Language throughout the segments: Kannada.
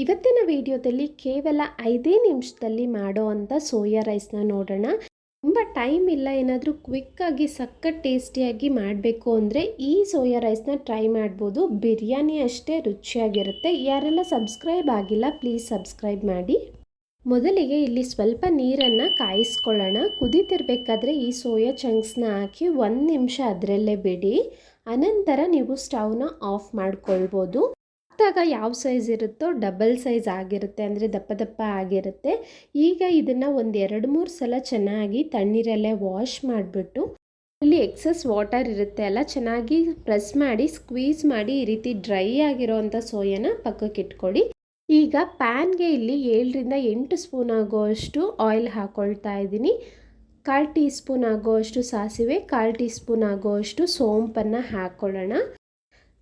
ಇವತ್ತಿನ ವಿಡಿಯೋದಲ್ಲಿ ಕೇವಲ ಐದೇ ನಿಮಿಷದಲ್ಲಿ ಮಾಡೋ ಅಂಥ ಸೋಯಾ ರೈಸ್ನ ನೋಡೋಣ. ತುಂಬ ಟೈಮ್ ಇಲ್ಲ, ಏನಾದರೂ ಕ್ವಿಕ್ಕಾಗಿ ಸಖತ್ ಟೇಸ್ಟಿಯಾಗಿ ಮಾಡಬೇಕು ಅಂದರೆ ಈ ಸೋಯಾ ರೈಸ್ನ ಟ್ರೈ ಮಾಡ್ಬೋದು. ಬಿರಿಯಾನಿ ಅಷ್ಟೇ ರುಚಿಯಾಗಿರುತ್ತೆ. ಯಾರೆಲ್ಲ ಸಬ್ಸ್ಕ್ರೈಬ್ ಆಗಿಲ್ಲ, ಪ್ಲೀಸ್ ಸಬ್ಸ್ಕ್ರೈಬ್ ಮಾಡಿ. ಮೊದಲಿಗೆ ಇಲ್ಲಿ ಸ್ವಲ್ಪ ನೀರನ್ನು ಕಾಯಿಸ್ಕೊಳ್ಳೋಣ. ಕುದೀತಿರ್ಬೇಕಾದ್ರೆ ಈ ಸೋಯಾ ಚಂಕ್ಸ್ನ ಹಾಕಿ ಒಂದು ನಿಮಿಷ ಅದರಲ್ಲೇ ಬಿಡಿ. ಅನಂತರ ನೀವು ಸ್ಟವ್ನ ಆಫ್ ಮಾಡ್ಕೊಳ್ಬೋದು. ಹಾಕಿದಾಗ ಯಾವ ಸೈಜ್ ಇರುತ್ತೋ ಡಬಲ್ ಸೈಜ್ ಆಗಿರುತ್ತೆ ಅಂದರೆ ದಪ್ಪ ದಪ್ಪ ಆಗಿರುತ್ತೆ. ಈಗ ಇದನ್ನು ಒಂದು ಎರಡು ಮೂರು ಸಲ ಚೆನ್ನಾಗಿ ತಣ್ಣೀರಲ್ಲೇ ವಾಶ್ ಮಾಡಿಬಿಟ್ಟು ಇಲ್ಲಿ ಎಕ್ಸಸ್ ವಾಟರ್ ಇರುತ್ತೆ ಅಲ್ಲ, ಚೆನ್ನಾಗಿ ಪ್ರೆಸ್ ಮಾಡಿ ಸ್ಕ್ವೀಸ್ ಮಾಡಿ ಈ ರೀತಿ ಡ್ರೈ ಆಗಿರೋವಂಥ ಸೋಯಾನ ಪಕ್ಕಕ್ಕೆ ಇಟ್ಕೊಳ್ಳಿ ಈಗ ಪ್ಯಾನ್ಗೆ ಇಲ್ಲಿ ಏಳರಿಂದ ಎಂಟು ಸ್ಪೂನ್ ಆಗೋಷ್ಟು ಆಯಿಲ್ ಹಾಕ್ಕೊಳ್ತಾ ಇದ್ದೀನಿ. ಕಾಲು ಟೀ ಸ್ಪೂನ್ ಆಗೋಷ್ಟು ಸಾಸಿವೆ, ಕಾಲು ಟೀ ಸ್ಪೂನ್ ಆಗೋಷ್ಟು ಸೋಂಪನ್ನು ಹಾಕ್ಕೊಳ್ಳೋಣ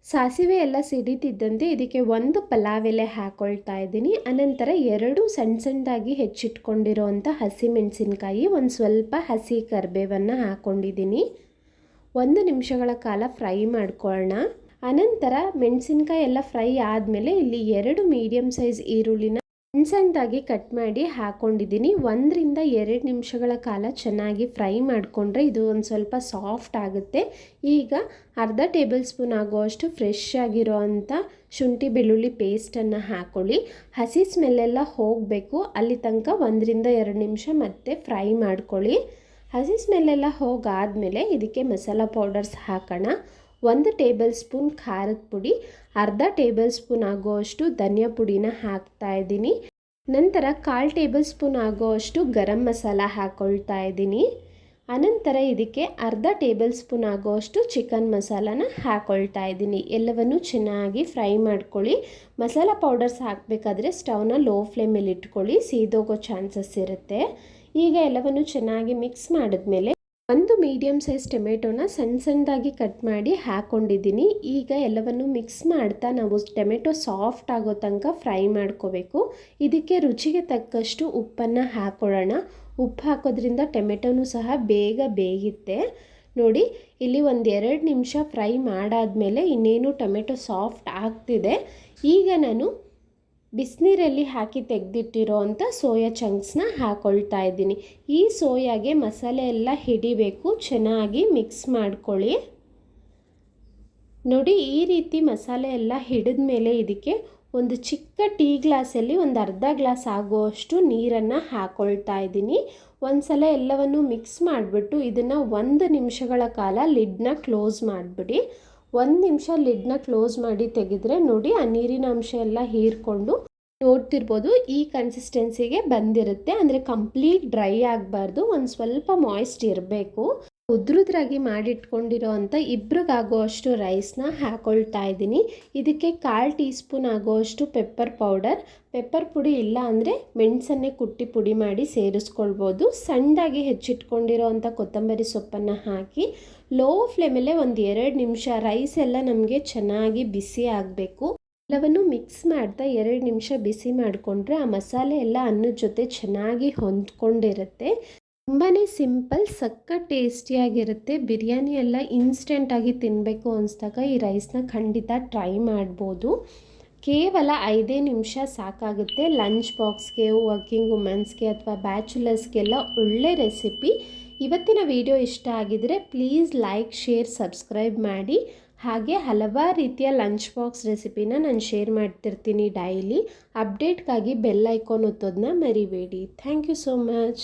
ಸಾಸಿವೆ ಎಲ್ಲ ಸಿಡಿತಿದ್ದಂತೆ ಇದಕ್ಕೆ ಒಂದು ಪಲಾವ್ ಎಲೆ ಹಾಕ್ಕೊಳ್ತಾ ಇದ್ದೀನಿ. ಅನಂತರ ಎರಡು ಸಣ್ಣ ಸಣ್ಣದಾಗಿ ಹೆಚ್ಚಿಟ್ಕೊಂಡಿರೋವಂಥ ಹಸಿ ಮೆಣಸಿನ್ಕಾಯಿ ಒಂದು ಸ್ವಲ್ಪ ಹಸಿ ಕರಿಬೇವನ್ನು ಹಾಕ್ಕೊಂಡಿದ್ದೀನಿ ಒಂದು ನಿಮಿಷಗಳ ಕಾಲ ಫ್ರೈ ಮಾಡ್ಕೊಳ್ಳೋಣ. ಅನಂತರ ಮೆಣಸಿನ್ಕಾಯಿ ಎಲ್ಲ ಫ್ರೈ ಆದಮೇಲೆ ಇಲ್ಲಿ ಎರಡು ಮೀಡಿಯಮ್ ಸೈಜ್ ಈರುಳ್ಳಿನ ಸಣ್ಣ ಕಟ್ ಮಾಡಿ ಹಾಕ್ಕೊಂಡಿದ್ದೀನಿ ಒಂದರಿಂದ ಎರಡು ನಿಮಿಷಗಳ ಕಾಲ ಚೆನ್ನಾಗಿ ಫ್ರೈ ಮಾಡಿಕೊಂಡ್ರೆ ಇದು ಒಂದು ಸ್ವಲ್ಪ ಸಾಫ್ಟ್ ಆಗುತ್ತೆ. ಈಗ ಅರ್ಧ ಟೇಬಲ್ ಸ್ಪೂನ್ ಆಗುವಷ್ಟು ಫ್ರೆಶ್ ಆಗಿರೋ ಅಂಥ ಶುಂಠಿ ಬೆಳ್ಳುಳ್ಳಿ ಪೇಸ್ಟನ್ನು ಹಾಕ್ಕೊಳ್ಳಿ ಹಸಿ ಸ್ಮೆಲ್ಲೆಲ್ಲ ಹೋಗಬೇಕು. ಅಲ್ಲಿ ತನಕ ಒಂದರಿಂದ ಎರಡು ನಿಮಿಷ ಮತ್ತೆ ಫ್ರೈ ಮಾಡ್ಕೊಳ್ಳಿ. ಹಸಿ ಸ್ಮೆಲ್ಲೆಲ್ಲ ಹೋಗಾದಮೇಲೆ ಇದಕ್ಕೆ ಮಸಾಲ ಪೌಡರ್ಸ್ ಹಾಕೋಣ. ಒಂದು ಟೇಬಲ್ ಸ್ಪೂನ್ ಖಾರದ ಪುಡಿ, ಅರ್ಧ ಟೇಬಲ್ ಸ್ಪೂನ್ ಆಗೋಷ್ಟು ಧನಿಯಾ ಪುಡಿನ ಹಾಕ್ತಾ ಇದ್ದೀನಿ. ನಂತರ ಕಾಲು ಟೇಬಲ್ ಸ್ಪೂನ್ ಆಗೋಷ್ಟು ಗರಂ ಮಸಾಲ ಹಾಕ್ಕೊಳ್ತಾ ಇದ್ದೀನಿ. ಅನಂತರ ಇದಕ್ಕೆ ಅರ್ಧ ಟೇಬಲ್ ಸ್ಪೂನ್ ಆಗೋಷ್ಟು ಚಿಕನ್ ಮಸಾಲಾನ ಹಾಕ್ಕೊಳ್ತಾ ಇದ್ದೀನಿ. ಎಲ್ಲವನ್ನು ಚೆನ್ನಾಗಿ ಫ್ರೈ ಮಾಡ್ಕೊಳ್ಳಿ. ಮಸಾಲ ಪೌಡರ್ಸ್ ಹಾಕಬೇಕಾದ್ರೆ ಸ್ಟವ್ನ ಲೋ ಫ್ಲೇಮಲ್ಲಿ ಇಟ್ಕೊಳ್ಳಿ, ಸೀದೋಗೋ ಚಾನ್ಸಸ್ ಇರುತ್ತೆ. ಈಗ ಎಲ್ಲವನ್ನು ಚೆನ್ನಾಗಿ ಮಿಕ್ಸ್ ಮಾಡಿದ್ಮೇಲೆ ಒಂದು ಮೀಡಿಯಮ್ ಸೈಜ್ ಟೊಮೆಟೊನ ಸಣ್ಣ ಸಣ್ಣದಾಗಿ ಕಟ್ ಮಾಡಿ ಹಾಕ್ಕೊಂಡಿದ್ದೀನಿ ಈಗ ಎಲ್ಲವನ್ನು ಮಿಕ್ಸ್ ಮಾಡ್ತಾ ನಾವು ಟೊಮೆಟೊ ಸಾಫ್ಟ್ ಆಗೋ ತನಕ ಫ್ರೈ ಮಾಡ್ಕೋಬೇಕು. ಇದಕ್ಕೆ ರುಚಿಗೆ ತಕ್ಕಷ್ಟು ಉಪ್ಪನ್ನು ಹಾಕ್ಕೊಳ್ಳೋಣ ಉಪ್ಪು ಹಾಕೋದ್ರಿಂದ ಟೊಮೆಟೊನೂ ಸಹ ಬೇಗ ಬೇಯುತ್ತೆ. ನೋಡಿ, ಇಲ್ಲಿ ಒಂದು ಎರಡು ನಿಮಿಷ ಫ್ರೈ ಮಾಡಾದಮೇಲೆ ಇನ್ನೇನು ಟೊಮೆಟೊ ಸಾಫ್ಟ್ ಆಗ್ತಿದೆ. ಈಗ ನಾನು ಬಿಸಿನೀರಲ್ಲಿ ಹಾಕಿ ತೆಗೆದಿಟ್ಟಿರೋ ಅಂಥ ಸೋಯಾ ಚಂಕ್ಸ್ನ ಹಾಕ್ಕೊಳ್ತಾ ಇದ್ದೀನಿ. ಈ ಸೋಯಾಗೆ ಮಸಾಲೆ ಎಲ್ಲ ಹಿಡಿಬೇಕು, ಚೆನ್ನಾಗಿ ಮಿಕ್ಸ್ ಮಾಡ್ಕೊಳ್ಳಿ. ನೋಡಿ, ಈ ರೀತಿ ಮಸಾಲೆ ಎಲ್ಲ ಹಿಡಿದ ಮೇಲೆ ಇದಕ್ಕೆ ಒಂದು ಚಿಕ್ಕ ಟೀ ಗ್ಲಾಸಲ್ಲಿ ಒಂದು ಅರ್ಧ ಗ್ಲಾಸ್ ಆಗುವಷ್ಟು ನೀರನ್ನು ಹಾಕ್ಕೊಳ್ತಾ ಇದ್ದೀನಿ. ಒಂದು ಸಲ ಎಲ್ಲವನ್ನು ಮಿಕ್ಸ್ ಮಾಡಿಬಿಟ್ಟು ಇದನ್ನು ಒಂದು ನಿಮಿಷಗಳ ಕಾಲ ಲಿಡ್ನ ಕ್ಲೋಸ್ ಮಾಡಿಬಿಡಿ. ಒಂದು ನಿಮಿಷ ಲಿಡ್ನ ಕ್ಲೋಸ್ ಮಾಡಿ ತೆಗೆದ್ರೆ ನೋಡಿ ಆ ನೀರಿನ ಅಂಶ ಎಲ್ಲ ಹೀರ್ಕೊಂಡು ನೋಡ್ತಿರ್ಬೋದು, ಈ ಕನ್ಸಿಸ್ಟೆನ್ಸಿಗೆ ಬಂದಿರುತ್ತೆ. ಅಂದರೆ ಕಂಪ್ಲೀಟ್ ಡ್ರೈ ಆಗಬಾರ್ದು, ಒಂದು ಸ್ವಲ್ಪ ಮಾಯ್ಸ್ಟ್ ಇರಬೇಕು. ಉದ್ರುದ್ರಾಗಿ ಮಾಡಿಟ್ಕೊಂಡಿರೋ ಅಂಥ ಇಬ್ರಿಗಾಗುವಷ್ಟು ರೈಸ್ನ ಹಾಕೊಳ್ತಾ ಇದ್ದೀನಿ. ಇದಕ್ಕೆ ಕಾಲು ಟೀ ಸ್ಪೂನ್ ಆಗೋವಷ್ಟು ಪೆಪ್ಪರ್ ಪೌಡರ್. ಪೆಪ್ಪರ್ ಪುಡಿ ಇಲ್ಲ ಅಂದರೆ ಮೆಣಸನ್ನೇ ಕುಟ್ಟಿ ಪುಡಿ ಮಾಡಿ ಸೇರಿಸ್ಕೊಳ್ಬೋದು. ಸಣ್ಣದಾಗಿ ಹೆಚ್ಚಿಟ್ಕೊಂಡಿರೋ ಅಂಥ ಕೊತ್ತಂಬರಿ ಸೊಪ್ಪನ್ನು ಹಾಕಿ ಲೋ ಫ್ಲೇಮಲ್ಲೇ ಒಂದು ಎರಡು ನಿಮಿಷ ರೈಸ್ ಎಲ್ಲ ನಮಗೆ ಚೆನ್ನಾಗಿ ಬಿಸಿ ಆಗಬೇಕು. ಎಲ್ಲವನ್ನು ಮಿಕ್ಸ್ ಮಾಡ್ತಾ ಎರಡು ನಿಮಿಷ ಬಿಸಿ ಮಾಡಿಕೊಂಡ್ರೆ ಆ ಮಸಾಲೆ ಎಲ್ಲ ಅನ್ನದ ಜೊತೆ ಚೆನ್ನಾಗಿ ಹೊಂದ್ಕೊಂಡಿರುತ್ತೆ. ತುಂಬಾ ಸಿಂಪಲ್, ಸಕ್ಕ, ಟೇಸ್ಟಿಯಾಗಿರುತ್ತೆ. ಬಿರಿಯಾನಿ ಎಲ್ಲ ಇನ್ಸ್ಟೆಂಟಾಗಿ ತಿನ್ನಬೇಕು ಅನಿಸ್ದಾಗ ಈ ರೈಸ್ನ ಖಂಡಿತ ಟ್ರೈ ಮಾಡ್ಬೋದು. ಕೇವಲ ಐದೇ ನಿಮಿಷ ಸಾಕಾಗುತ್ತೆ. ಲಂಚ್ ಬಾಕ್ಸ್ಗೆ ವರ್ಕಿಂಗ್ ವುಮೆನ್ಸ್ಗೆ ಅಥವಾ ಬ್ಯಾಚುಲರ್ಸ್ಗೆಲ್ಲ ಒಳ್ಳೆ ರೆಸಿಪಿ ಇವತ್ತಿನ ವಿಡಿಯೋ ಇಷ್ಟ ಆಗಿದರೆ ಪ್ಲೀಸ್ ಲೈಕ್ ಶೇರ್ ಸಬ್ಸ್ಕ್ರೈಬ್ ಮಾಡಿ. ಹಾಗೆ ಹಲವಾರು ರೀತಿಯ ಲಂಚ್ ಬಾಕ್ಸ್ ರೆಸಿಪಿನ ನಾನು ಶೇರ್ ಮಾಡ್ತಿರ್ತೀನಿ ಡೈಲಿ ಅಪ್ಡೇಟ್ಗಾಗಿ ಬೆಲ್ ಐಕಾನ್ ಒತ್ತೋದನ್ನ ಮರಿಬೇಡಿ. Thank you so much